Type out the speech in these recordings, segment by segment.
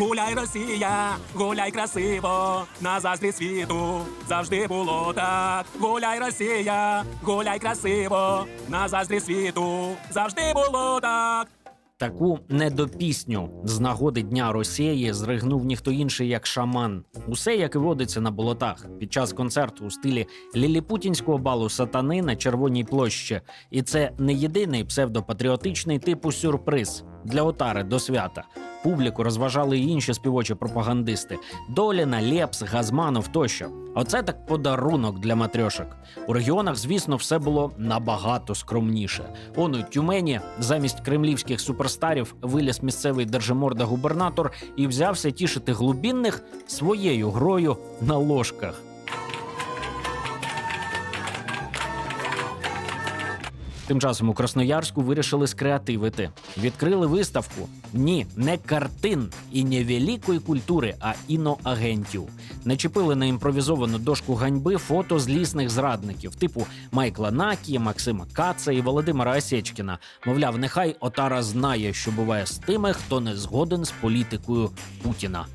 Гуляй, Росія, гуляй красиво, на заздрі світу завжди було так. Гуляй, Росія, гуляй красиво, на заздрі світу завжди було так. Таку недопісню з нагоди Дня Росії зригнув ніхто інший як шаман. Усе як і водиться на болотах під час концерту у стилі ліліпутінського балу сатани на червоній площі. І це не єдиний псевдопатріотичний типу сюрприз для отари до свята. Публіку розважали і інші співочі пропагандисти: Доліна, Лепс, Газманов тощо. Оце так подарунок для матрьошок. У регіонах, звісно, все було набагато скромніше. Он у Тюмені замість кремлівських суперстарів виліз місцевий держиморда губернатор і взявся тішити глубінних своєю грою на ложках. Тим часом у Красноярську вирішили скреативити. Відкрили виставку. Ні, не картин і не великої культури, а іноагентів. Начепили на імпровізовану дошку ганьби фото злісних зрадників, типу Майкла Накі, Максима Каца і Володимира Осєчкіна. Мовляв, нехай Отара знає, що буває з тими, хто не згоден з політикою Путіна.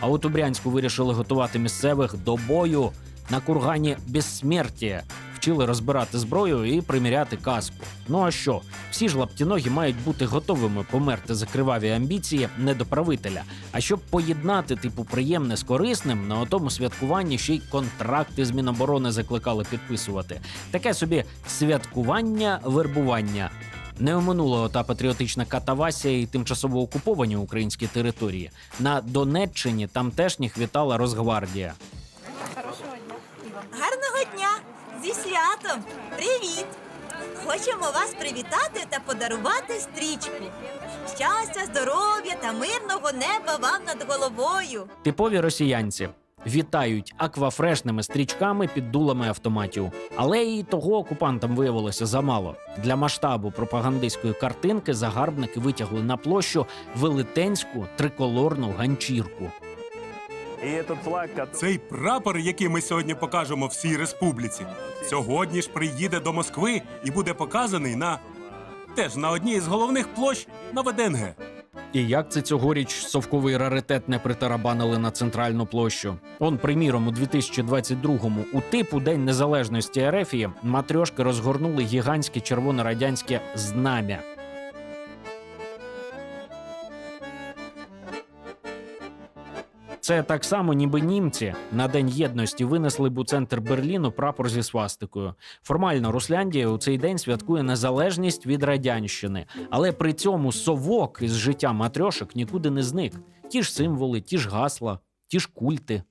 А от у Брянську вирішили готувати місцевих до бою на кургані безсмертія. Вчили розбирати зброю і приміряти каску. Ну а що? Всі ж лаптіногі мають бути готовими померти за криваві амбіції недоправителя. А щоб поєднати типу приємне з корисним, на отому святкуванні ще й контракти з Міноборони закликали підписувати. Таке собі святкування вербування. Не оминула та патріотична катавасія і тимчасово окуповані українські території. На Донеччині тамтешніх вітала Росгвардія. Гарного дня! Зі Привіт! Хочемо вас привітати та подарувати стрічку. Щастя, здоров'я та мирного неба вам над головою. Типові росіянці вітають аквафрешними стрічками під дулами автоматів. Але і того окупантам виявилося замало. Для масштабу пропагандистської картинки загарбники витягли на площу велетенську триколорну ганчірку. И этот флаг, который... Цей прапор, який ми сьогодні покажемо всій республіці, сьогодні ж приїде до Москви і буде показаний на теж на одній з головних площ на ВДНГ. І як це цьогоріч совковий раритет не притарабанили на центральну площу? Он, приміром, у 2022-му у типу День Незалежності Ерефії матрьошки розгорнули гігантське червоно-радянське знамя. Це так само, ніби німці на День єдності винесли б у центр Берліну прапор зі свастикою. Формально Русляндія у цей день святкує незалежність від радянщини, але при цьому совок із життя матрьошок нікуди не зник. Ті ж символи, ті ж гасла, ті ж культи.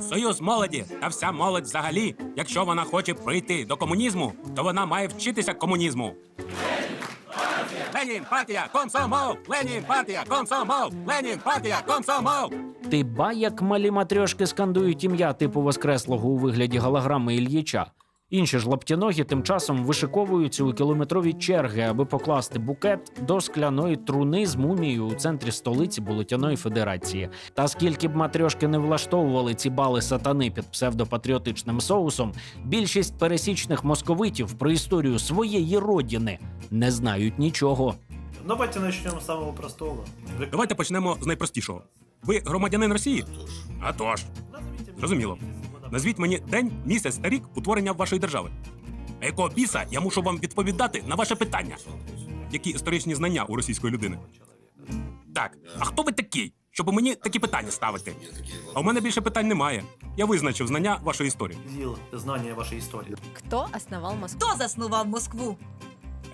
Союз молоді та вся молодь взагалі. Якщо вона хоче прийти до комунізму, то вона має вчитися комунізму. Ленін, партія, комсомол! Ленін, партія, комсомол! Ленін, партія, комсомол! Ти ба, як малі матрьошки скандують ім'я типу воскреслого у вигляді голограми Ільїча. Інші ж лаптяногі тим часом вишиковуються у кілометрові черги, аби покласти букет до скляної труни з мумією у центрі столиці Болотяної Федерації. Та скільки б матрьошки не влаштовували ці бали сатани під псевдопатріотичним соусом, більшість пересічних московитів про історію своєї родини не знають нічого. Давайте начнем с самого простого. Давайте почнемо з найпростішого. Ви громадянин Росії? А тож. Зрозуміло. Назвіть мені день, місяць та рік утворення вашої держави. А якого біса я мушу вам відповідати на ваше питання? Які історичні знання у російської людини? Так, а хто ви такий, щоб мені такі питання ставити? А у мене більше питань немає. Я визначив знання вашої історії. Зил знания вашей истории. Кто основал Москву? Хто заснував Москву?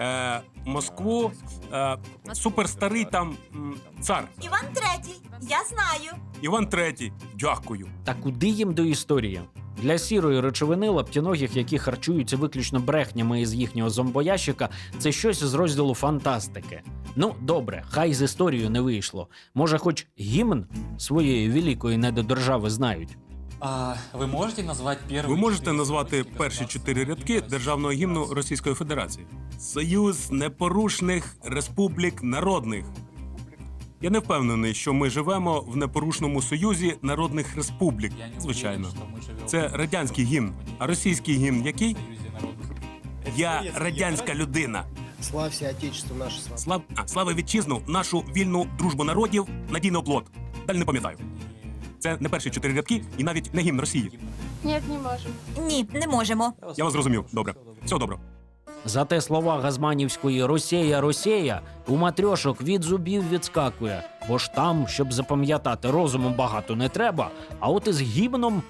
Е, Москву, е, суперстарий там м, цар Іван Третій. Я знаю. Іван Третій. Дякую. Та куди їм до історії? Для сірої речовини лаптіногих, які харчуються виключно брехнями із їхнього зомбоящика, це щось з розділу фантастики. Ну, добре, хай з історією не вийшло. Може, хоч гімн своєї великої недодержави знають. А вы можете назвать первый? Ви можете назвати перші чотири рядки державного гімну Російської Федерації: Союз непорушних республік народних. Я не впевнений, що ми живемо в непорушному союзі народних республік. Звичайно, це радянський гімн. А російський гімн який? Я радянська людина. Славься Отечество наше слава. Слав... А, слави вітчизну, нашу вільну дружбу народів, надійний оплот. Далі не пам'ятаю. Це не перші чотири рядки і навіть не гімн Росії. Нет, не можем. Ні, не можемо. Я вас зрозумів. Добре. Всього доброго. Зате слова газманівської Росія, Росія у матрьошок від зубів відскакує, бо ж там, щоб запам'ятати, розуму багато не треба, а от із гімном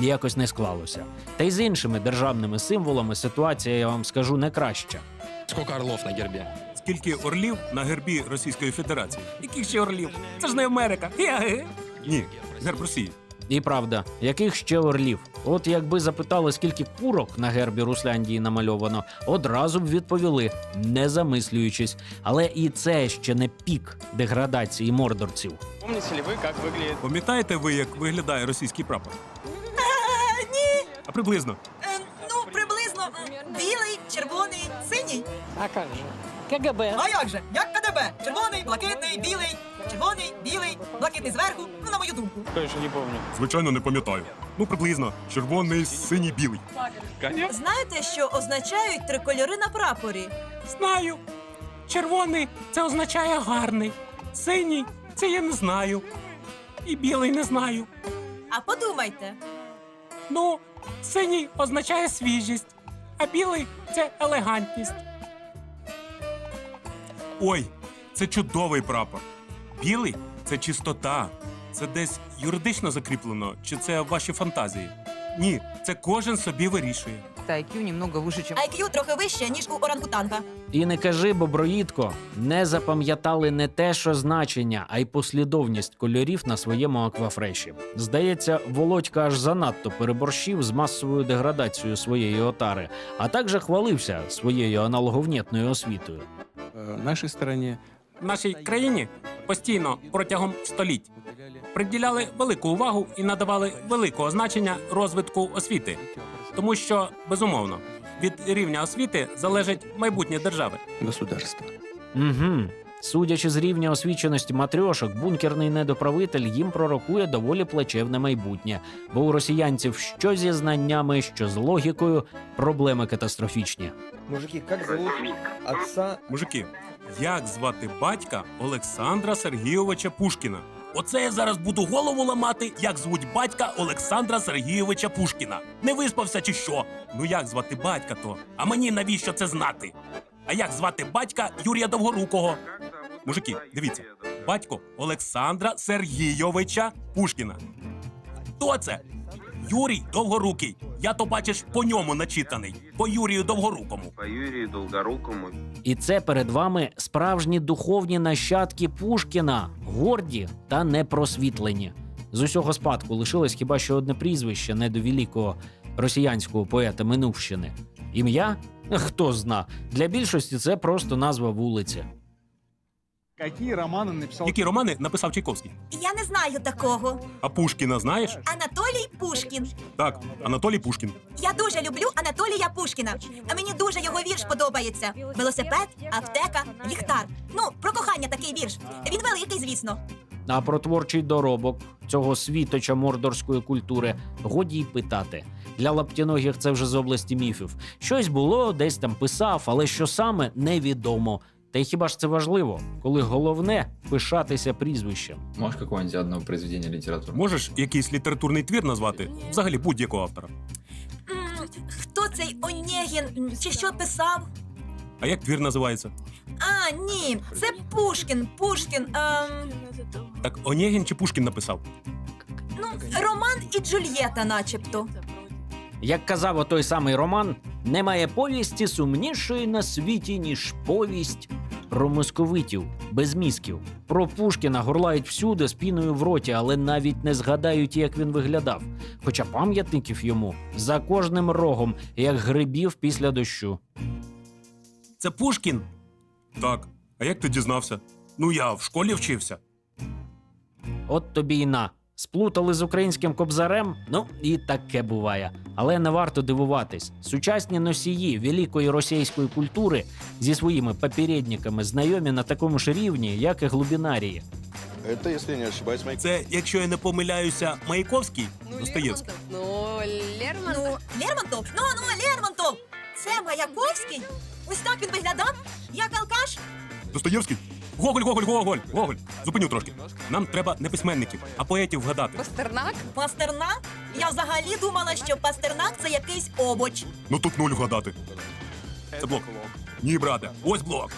якось не склалося. Та й з іншими державними символами ситуація, я вам скажу, не краща. Сколько орлов на гербе? Скільки орлів на гербі Російської Федерації? Яких ще орлів? Це ж не Америка. Ге-ге. Ні, герб Росії. І правда, яких ще орлів? От якби запитали, скільки курок на гербі Русляндії намальовано, одразу б відповіли, не замислюючись. Але і це ще не пік деградації мордорців. Помните ли вы, как выглядит Пам'ятаєте ви, як виглядає російський прапор? Ні. А приблизно. Е, ну, приблизно м, білий, червоний, синій. А как же? КГБ. А як же? Як КДБ? Червоний, блакитний, білий, червоний, білий, блакитний зверху. Ну, на мою думку. Конечно, не помню. Звичайно, не пам'ятаю. Ну, приблизно. Червоний, синій, білий. Знаєте, що означають три кольори на прапорі? Знаю. Червоний це означає гарний. Синій це я не знаю. І білий не знаю. А подумайте. Ну, синій означає свіжість, а білий це елегантність. Ой, це чудовий прапор. Білий це чистота. Це десь юридично закріплено, чи це ваші фантазії? Ні, це кожен собі вирішує. Та IQ немного выше, чем... IQ трохи вище, ніж у орангутанга. І не кажи, боброїдко, не запам'ятали не те, що значення, а й послідовність кольорів на своєму аквафреші. Здається, Володька аж занадто переборщив з масовою деградацією своєї отари, а також хвалився своєю аналоговнєтною освітою. Э, В нашей стране В нашій країні постійно протягом століть приділяли велику увагу і надавали великого значення розвитку освіти, тому що безумовно від рівня освіти залежить майбутнє держави. государства. Угу. Судячи з рівня освіченості матрьошок, бункерний недоправитель їм пророкує доволі плачевне майбутнє, бо у росіянців що зі знаннями, що з логікою проблеми катастрофічні. Мужики, как зовут отца Мужики, як звати батька Олександра Сергійовича Пушкіна? Оце я зараз буду голову ламати, як звуть батька Олександра Сергійовича Пушкіна. Не виспався чи що? Ну як звати батька то? А мені навіщо це знати? А як звати батька Юрія Довгорукого? Мужики, дивіться, батько Олександра Сергійовича Пушкіна. Хто це? Юрій Довгорукий. Я то бачиш по ньому начитаний, по Юрію Довгорукому. по Юрію Долгорукому. І це перед вами справжні духовні нащадки Пушкіна, горді та непросвітлені. З усього спадку лишилось хіба що одне прізвище недовілікого росіянського поета Минувщини. Ім'я? Хто зна. Для більшості це просто назва вулиці. Какие романы написал Які романи написав Чайковський? Я не знаю такого. А Пушкіна знаєш? Анатолій Пушкін. Так, Анатолій Пушкін. Я дуже люблю Анатолія Пушкіна. А мені дуже його вірш подобається. Велосипед, аптека, ліхтар. Ну, про кохання такий вірш. Він великий, звісно. А про творчий доробок цього світоча мордорської культури годі й питати. Для лаптяногих це вже з області міфів. Щось було, десь там писав, але що саме невідомо. Та й хіба ж це важливо, коли головне пишатися прізвищем? Можешь какое-нибудь одно произведение литературы? Можеш якийсь літературний твір назвати? Взагалі будь-якого автора. М, Хто цей Онєгін чи що писав? А як твір називається? А, ні, це Пушкін. Пушкін. Ем, Так Онєгін чи Пушкін написав? ну, Роман і Джульєта, начебто. Як казав отой самий Роман, немає повісті сумнішої на світі, ніж повість про московитів без мізків. Про Пушкіна горлають всюди з піною в роті, але навіть не згадають, як він виглядав. Хоча пам'ятників йому за кожним рогом, як грибів після дощу. Це Пушкін? Так. А як ти дізнався? Ну я в школі вчився. От тобі й на. Сплутали з українським кобзарем? Ну і таке буває. Але не варто дивуватись. Сучасні носії великої російської культури зі своїми попередниками знайомі на такому ж рівні, як і глубінарії. Это, если не ошибаюсь, Майк. Це, якщо я не помиляюся, Маяковський? Достоєвський. Ну, Лермонтов. Ну, Лермонтов? Ну, ну, Лермонтов! Це Маяковський? Ось так він виглядав? Як алкаш? Достоєвський? Гоголь, Гоголь, Гоголь, Гоголь. Зупиню трошки. Нам треба не письменників, а поетів вгадати. Пастернак? Пастернак? Я взагалі думала, що пастернак це якийсь обоч. Ну тут нуль вгадати. Це блок. Ні, брате, ось блок.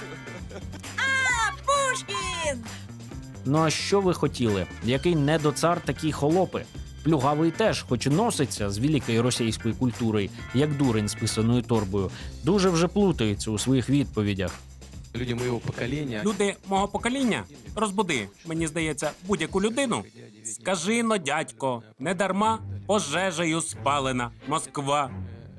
А, Пушкін! Ну а що ви хотіли? Який недоцар, такі холопи? Плюгавий теж, хоч і носиться з великою російською культурою, як дурень з писаною торбою, дуже вже плутається у своїх відповідях. Люди моєго покоління. Люди мого покоління, розбуди, мені здається, будь-яку людину. Скажи но, дядько, не дарма пожежею спалена Москва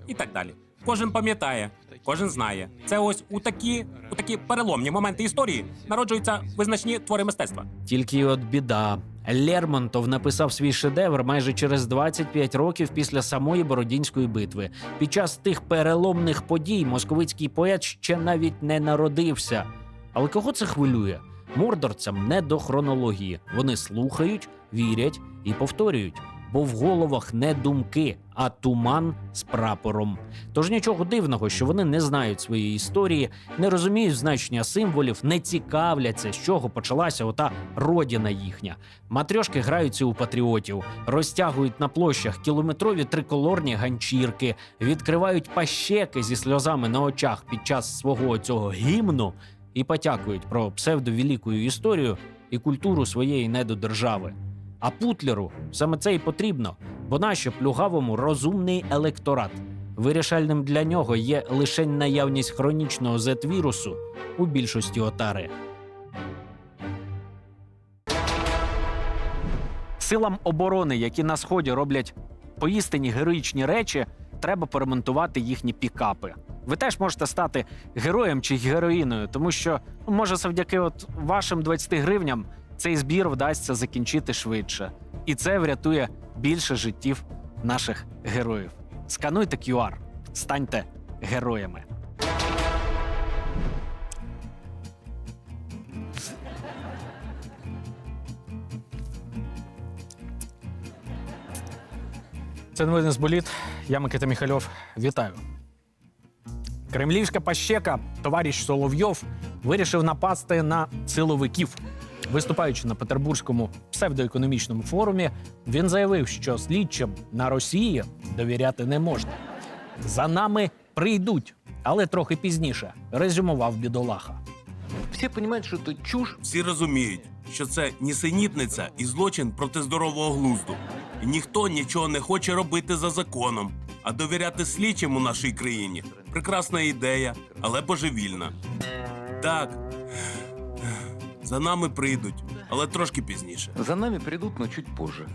і так далі. Кожен пам'ятає, кожен знає. Це ось у такі, у такі переломні моменти історії народжуються визначні твори мистецтва. Тільки от біда. Лермонтов написав свій шедевр майже через 25 років після самої Бородінської битви. Під час тих переломних подій московицький поет ще навіть не народився. Але кого це хвилює? Мордорцям не до хронології. Вони слухають, вірять і повторюють. Бо в головах не думки, а туман з прапором. Тож нічого дивного, що вони не знають своєї історії, не розуміють значення символів, не цікавляться, з чого почалася ота родина їхня. Матрьошки граються у патріотів, розтягують на площах кілометрові триколорні ганчірки, відкривають пащеки зі сльозами на очах під час свого цього гімну і потякують про псевдовеликую історію і культуру своєї недодержави. А Путлеру саме це і потрібно, бо нащо плюгавому розумний електорат. Вирішальним для нього є лише наявність хронічного зет-вірусу у більшості отари. Силам оборони, які на сході роблять поістині героїчні речі, треба поремонтувати їхні пікапи. Ви теж можете стати героєм чи героїною, тому що може завдяки от вашим 20 гривням цей збір вдасться закінчити швидше. І це врятує більше життів наших героїв. Скануйте QR, станьте героями. Це новини з боліт. Я Микита Міхальов. Вітаю. Кремлівська пащека, товариш Соловйов, вирішив напасти на силовиків. Виступаючи на Петербурзькому псевдоекономічному форумі, він заявив, що слідчим на Росії довіряти не можна. За нами прийдуть, але трохи пізніше, резюмував бідолаха. Все понимают, что это чушь. Всі розуміють, що це нісенітниця і злочин проти здорового глузду. І ніхто нічого не хоче робити за законом. А довіряти слідчим у нашій країні прекрасна ідея, але божевільна. Так, за нами прийдуть, але трошки пізніше. За нами прийдуть, но чуть позже.